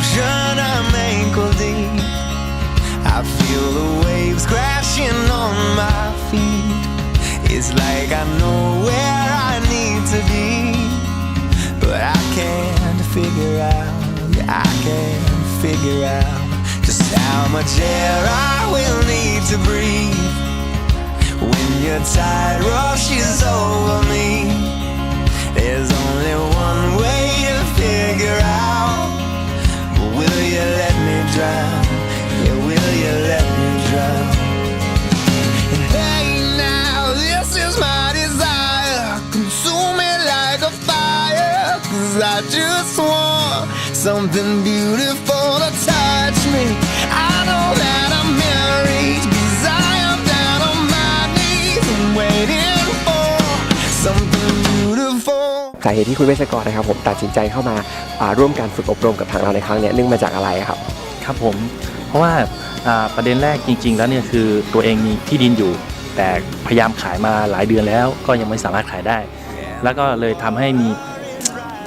ocean I'm ankle deep. I feel the waves crashing on my feet. It's like I know where I need to be, but I can't figure out. I can't figure out just how much air I will need to breathe when your tide rushes over me. Something beautiful to touch me. I know that I'm married. Cause I am down on my knees and waiting for something beautiful. สาเหตุที่คุณเวชกรนะครับผมตัดสินใจเข้ามาอ่าร่วมการฝึกอบรมกับทางเราในครั้งเนี้ยเนื่องมาจากอะไรครับ ครับผม เพราะว่าอ่าประเด็นแรกจริง ๆ แล้วเนี่ยคือตัวเองมีที่ดินอยู่ แต่พยายามขายมาหลายเดือนแล้วก็ยังไม่สามารถขายได้ แล้วก็เลยทำให้มี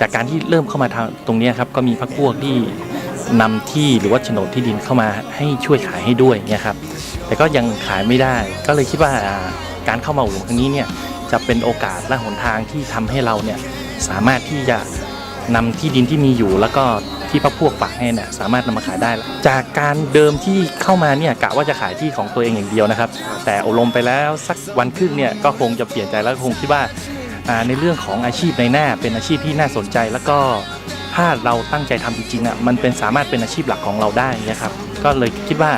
จากการที่เริ่มเข้ามาทางตรงนี้ครับก็มีพักพวกที่นำที่หรือว่าโฉนดที่ดินเข้ามาให้ช่วยขายให้ด้วยเนี่ยครับแต่ก็ยังขายไม่ได้ ก็เลยคิดว่าการเข้ามาอบรมครั้งนี้เนี่ยจะเป็นโอกาสและหนทางที่ทำให้เราเนี่ยสามารถที่จะนำที่ดินที่มีอยู่ แล้วก็ที่พระพวกฝากให้เนี่ยสามารถนำมาขายได้ จากการเดิมที่เข้ามาเนี่ยกะว่าจะขายที่ของตัวเองอย่างเดียวนะครับ แต่อบรมไปแล้วสักวันครึ่งเนี่ยก็คงจะเปลี่ยนใจแล้วคงคิดว่า ในเรื่องของอาชีพในหน้าเป็นอาชีพที่น่าสนใจ แล้วก็ถ้าเราตั้งใจทำจริงๆอะมันเป็นสามารถเป็นอาชีพหลักของเราได้นะครับก็เลยคิดว่า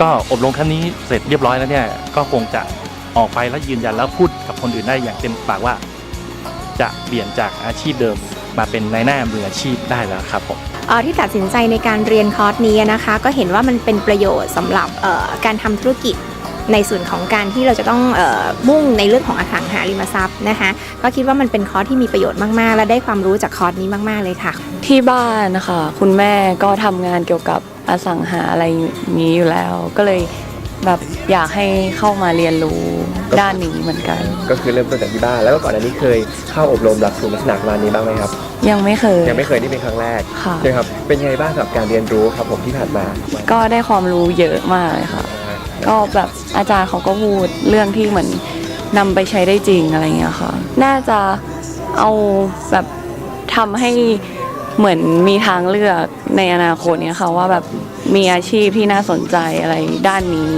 ก็อบรมครั้งนี้เสร็จเรียบร้อยแล้วเนี่ยก็คงจะออกไปแล้วยืนยันแล้วพูดกับคนอื่นได้อย่างเต็มปากว่า จะเปลี่ยนจากอาชีพเดิมมาเป็นในายหน้ามืออาชีพได้แล้วครับผมออที่ตัดสินใจในการเรียนคอร์สนี้นะคะ ก็เห็นว่ามันเป็นประโยชน์สำหรับการทำธุรกิจ ในส่วนของการที่เราจะต้องเออมุ่งในเรื่องของอสังหาริมทรัพย์นะคะก็คิดว่ามันเป็นคอร์สที่มีประโยชน์มากๆ และได้ความรู้จากคอร์สนี้มากๆเลยค่ะ ที่บ้านนะคะคุณแม่ก็ทำงานเกี่ยวกับอสังหาอะไรอย่างนี้อยู่แล้ว ก็เลยแบบอยากให้เข้ามาเรียนรู้ด้านนี้เหมือนกัน ก็คือเริ่มต้นจากที่บ้านแล้วก็ก่อนอันนี้เคยเข้าอบรมหลักสูตรลักษณะประมาณนี้บ้างไหมครับยังไม่เคยยังไม่เคยนี่เป็นครั้งแรกค่ะใช่ครับเป็นยังไงบ้างกับการเรียนรู้ครับผมที่ผ่านมา ก็ได้ความรู้เยอะมากเลยค่ะ ก็แบบอาจารย์เขาก็พูดเรื่องที่เหมือนนำไปใช้ได้จริงอะไรเงี้ยค่ะ น่าจะเอาแบบทำให้เหมือนมีทางเลือกในอนาคตเนี่ยค่ะว่าแบบมีอาชีพที่น่าสนใจอะไรด้านนี้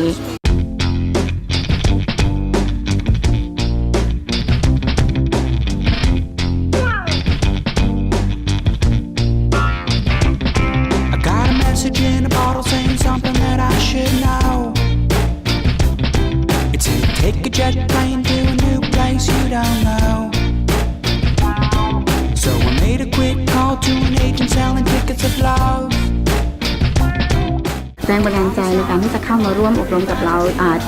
รงบันดาลใจในการที่จะเข้ามาร่วมอบรมกับเรา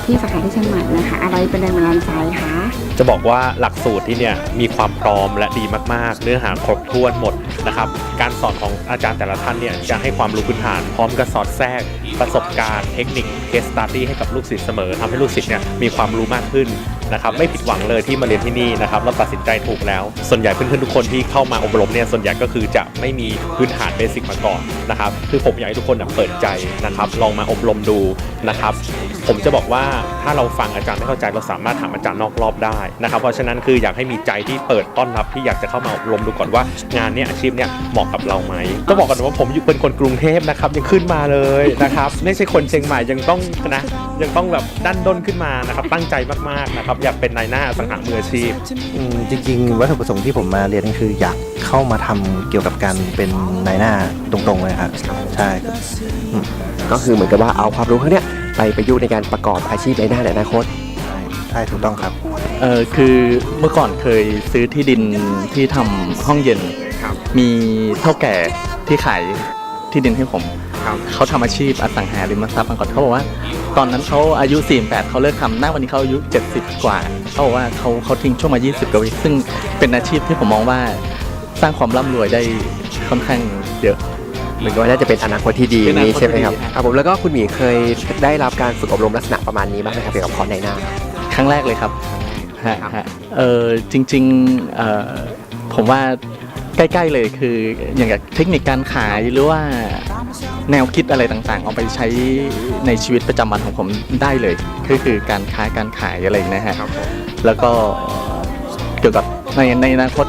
ที่สาขาที่เชียงใหม่นะคะ อะไรเป็นแรงบันดาลใจคะจะบอกว่าหลักสูตรที่เนี่ยมีความพร้อมและดีมากๆ เนื้อหาครบถ้วนหมดนะครับ การสอนของอาจารย์แต่ละท่านเนี่ยจะให้ความรู้พื้นฐานพร้อมกับสอดแทรก ประสบการณ์เทคนิคเคสตัดดี้ให้กับลูกศิษย์เสมอทำให้ลูกศิษย์เนี่ยมีความรู้มากขึ้นนะครับไม่ผิดหวังเลยที่มาเรียนที่นี่นะครับเราตัดสินใจถูกแล้ว ส่วนใหญ่เพื่อนๆทุกคนที่เข้ามาอบรมเนี่ยส่วนใหญ่ก็คือจะไม่มีพื้นฐานเบสิกมาก่อนนะครับคือผมอยากให้ทุกคนเปิดใจนะครับลองมาอบรมดูนะครับผมจะบอกว่าถ้าเราฟังอาจารย์ไม่เข้าใจเราสามารถถามอาจารย์นอกรอบได้นะครับเพราะฉะนั้นคืออยากให้มีใจที่เปิดต้อนรับที่อยากจะเข้ามาอบรมดูก่อนว่างานเนี้ยอาชีพเนี้ยเหมาะกับเราไหมก็บอกกันว่าผมอยู่เป็นคนกรุงเทพนะครับยังขึ้นมาเลยนะครับไม่ใช่คนเชียงใหม่ยังต้องนะยังต้องแบบดันด้นขึ้นมานะครับตั้งใจมากๆนะครับอยากเป็นนายหน้าอสังหามืออาชีพ อืมจริงๆวัตถุประสงค์ที่ผมมาเรียนก็คืออยากเข้ามาทำเกี่ยวกับการเป็นนายหน้าตรงๆเลยครับ ใช่ก็คือเหมือนกับว่าเอาความรู้เขาเนี้ยไปประยุกต์ในการประกอบอาชีพในหน้าในอนาคตใช่ถูกต้องครับ เออคือเมื่อก่อนเคยซื้อที่ดินที่ทำห้องเย็น ครับ มีเท่าแก่ที่ขายที่ดินให้ผม ครับ เขาทำอาชีพอสังหาริมทรัพย์มาก่อนเขาบอกว่า ตอนนั้นเขาอายุ 48เขาเลิกทำหน้าวันนี้เขาอายุ 70 กว่าเขาบอกว่าเขาเขาทิ้งช่วงมา 20 กว่าปีซึ่งเป็นอาชีพที่ผมมองว่าสร้างความร่ำรวยได้ค่อนข้างเยอะ เหมือนกับว่าน่าจะเป็นอนาคตที่ดีเป็นอนาคตนี้ใช่ไหมครับที่ดีครับผมแล้วก็คุณหมีเคยได้รับการฝึกอบรมลักษณะประมาณนี้บ้างไหมครับเกี่ยวกับคอร์สในหน้า ครั้งแรกเลยครับฮะฮะเออจริงๆเอ่อผมว่า ใกล้ๆเลยคืออย่างกับเทคนิคการขายหรือว่าแนวคิดอะไรต่างๆ เอาไปใช้ในชีวิตประจำวันของผมได้เลยก็คือการค้าการขายอะไรนะฮะแล้วก็เกี่ยวกับในในอนาคต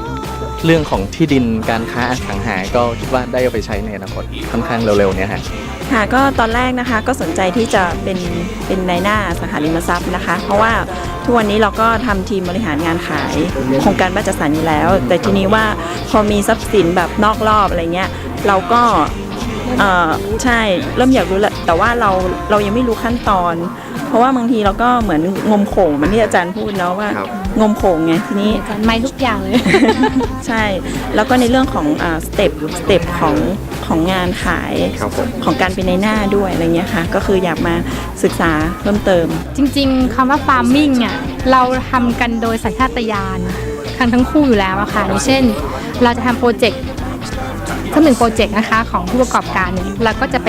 เรื่องของที่ดินการค้าอสังหา ก็คิดว่าได้เอาไปใช้ในอนาคตค่อนข้างเร็วๆเนี้ยฮะ ค่ะก็ตอนแรกนะคะก็สนใจที่จะเป็นเป็นนายหน้าอสังหาริมทรัพย์นะคะ เพราะว่าทุกวันนี้เราก็ทำทีมบริหารงานขายโครงการบ้านจัดสรรอยู่แล้ว แต่ทีนี้ว่าพอมีทรัพย์สินแบบนอกรอบอะไรเงี้ยเราก็เอ่อใช่เริ่มอยากรู้แหละแต่ว่าเราเรายังไม่รู้ขั้นตอน ราะว่าบางทีเราก็เหมืมือนงมโขงเหมันที่อาจารย์พูดเนาะว่า ครับ งมโขงไงทีนี้ อาจารย์ไม่ทุกอย่างเลย ใช่ แล้วก็ในเรื่องของสเต็ปสเต็ปของของงานขายครับผม ของการเป็นในหน้าด้วยอะไรเงี้ยค่ะ ก็คืออยากมาศึกษาเพิ่มเติม จริงๆคำว่า farming อะเราทำกันโดยสัญชาตญาณทั้งทั้งคู่อยู่แล้วอะค่ะอย่างเช่น เราจะทำโปรเจกต์ถ้าหนึ่งโปรเจกต์นะคะของผู้ประกอบการเนี่ยเราก็จะไป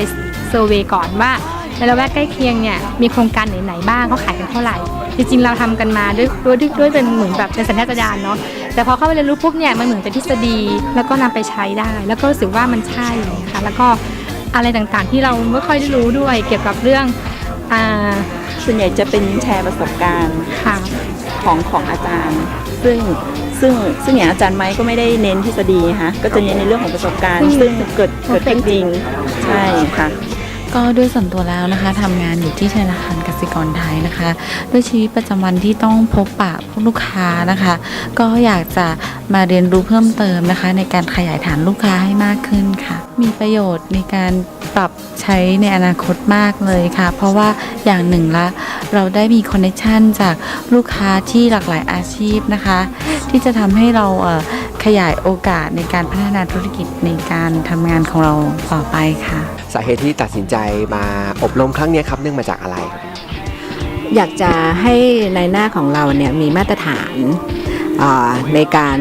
เซอร์เวยก่อนว่า ในละแวกใกล้เคียงเนี่ยมีโครงการไหนๆบ้างเขาขายกันเท่าไหร่ จริงๆเราทำกันมาด้วยด้วยด้วยด้วยเป็นเหมือนแบบเป็นสัญชาตญาณเนาะแต่พอเข้าไปเรียนรู้ปุ๊บเนี่ยมันเหมือนเป็นทฤษฎีแล้วก็นำไปใช้ได้ แล้วก็รู้สึกว่ามันใช่ค่ะแล้วก็อะไรต่างๆที่เราไม่ค่อยได้รู้ด้วยเกี่ยวกับเรื่องอ่าส่วนใหญ่จะเป็นแชร์ประสบการณ์ค่ะของของอาจารย์ ซึ่งซึ่งซึ่งอย่างอาจารย์ไม้ก็ไม่ได้เน้นทฤษฎีฮะก็จะเน้นในเรื่องของประสบการณ์ ซึ่งเกิดเกิดขึ้นจริงใช่ค่ะ ก็ด้วยส่วนตัวแล้วนะคะทำงานอยู่ที่ธนาคารกสิกรไทยนะคะ ด้วยชีวิตประจำวันที่ต้องพบปะผู้ลูกค้านะคะ ก็อยากจะมาเรียนรู้เพิ่มเติมนะคะ ในการขยายฐานลูกค้าให้มากขึ้นค่ะ มีประโยชน์ในการปรับใช้ในอนาคตมากเลยค่ะ เพราะว่าอย่างหนึ่งละ เราได้มีคอนเนคชันจากลูกค้าที่หลากหลายอาชีพนะคะ ที่จะทำให้เราเอ่อขยายโอกาสในการพัฒนาธุรกิจในการทำงานของเราต่อไปค่ะ สาเหตุที่ตัดสินใจมาอบรมครั้งเนี้ยครับเนื่องมาจากอะไรอยากจะให้ในหน้าของเราเนี่ยมีมาตรฐานอ่าในการ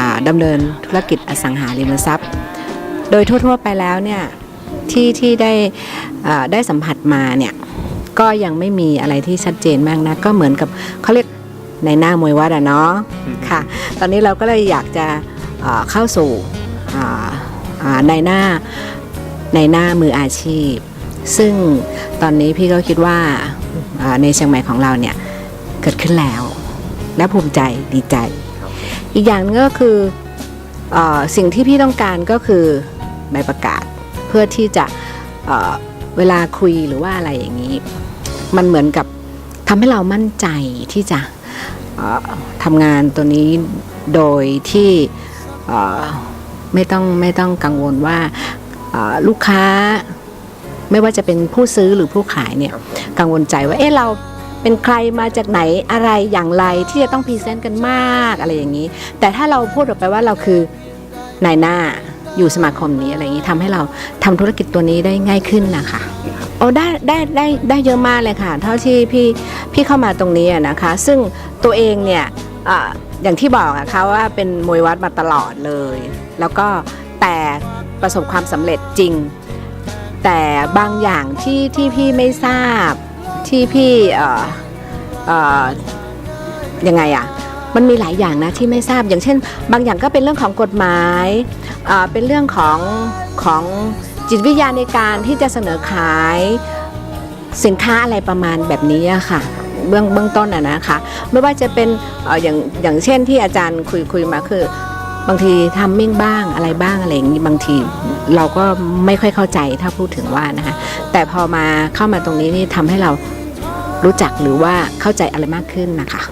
อ่าดำเนินธุรกิจอสังหาริมทรัพย์ โดยทั่ว ๆ ไปแล้วเนี่ยที่ที่ได้อ่าได้สัมผัสมาเนี่ย ก็ยังไม่มีอะไรที่ชัดเจนมากนะ ก็เหมือนกับเขาเรียกในหน้ามวยวัดอะเนาะค่ะ ตอนนี้เราก็เลยอยากจะอ่าเข้าสู่อ่าอ่าในหน้าในหน้ามืออาชีพ ซึ่งตอนนี้พี่ก็คิดว่าอ่าในเชียงใหม่ของเราเนี่ยเกิดขึ้นแล้ว และภูมิใจดีใจ อีกอย่างหนึงก็คืออาสิ่งที่พี่ต้องการก็คือใบประกาศเพื่อที่จะ เวลาคุยหรือว่าอะไรอย่างนี้ มันเหมือนกับทำให้เรามั่นใจที่จะทำงานตัวนี้โดยที่ไม่ต้องไม่ต้องกังวลว่าลูกค้าไม่ว่าจะเป็นผู้ซื้อหรือผู้ขายเนี่ยกังวลใจว่าเอ๊ะเราเป็นใครมาจากไหนอะไรอย่างไรที่จะต้องพรีเซนต์กันมากอะไรอย่างนี้ แต่ถ้าเราพูดออกไปว่าเราคือนายหน้าอยู่สมาคมนี้อะไรอย่างนี้ทำให้เราทำธุรกิจตัวนี้ได้ง่ายขึ้นนะคะ อ้ได้ได้ได้ได้เยอะมากเลยค่ะ เท่าที่พี่พี่เข้ามาตรงนี้นะคะ ซึ่งตัวเองเนี่ยออย่างที่บอกอะคะว่าเป็นมวยวัดมาตลอดเลย แล้วก็แต่ประสบความสำเร็จจริง แต่บางอย่างที่ที่พี่ไม่ทราบที่พี่เอ่อเอ่อยังไงอะมันมีหลายอย่างนะที่ไม่ทราบอย่างเช่น บางอย่างก็เป็นเรื่องของกฎหมายเเป็นเรื่องของของ จิตวิทยาในการที่จะเสนอขายสินค้าอะไรประมาณแบบนี้ค่ะ เบื้องเบื้องต้นอะนะคะ ไม่ว่าจะเป็นเอ่ออย่างอย่างเช่นที่อาจารย์คุยคุยมาคือบางทีทำมิ่งบ้างอะไรบ้างอะไรอย่างนี้บางทีเราก็ไม่ค่อยเข้าใจถ้าพูดถึงว่านะคะแต่พอมาเข้ามาตรงนี้นี่ทำให้เรารู้จักหรือว่าเข้าใจอะไรมากขึ้นนะคะ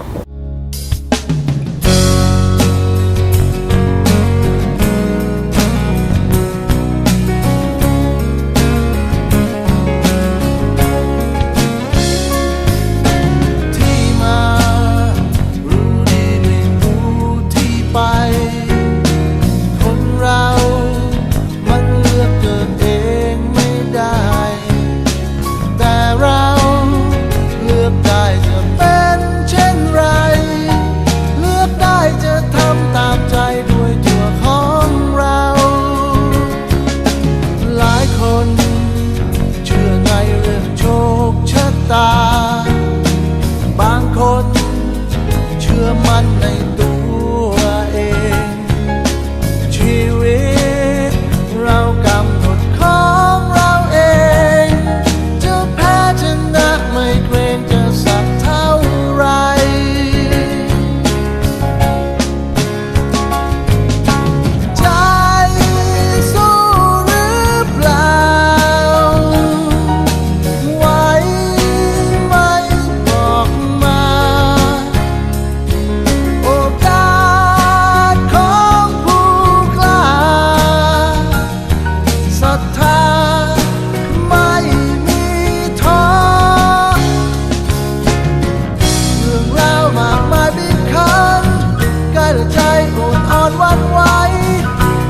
อนวันไหว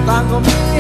ต่างก็มี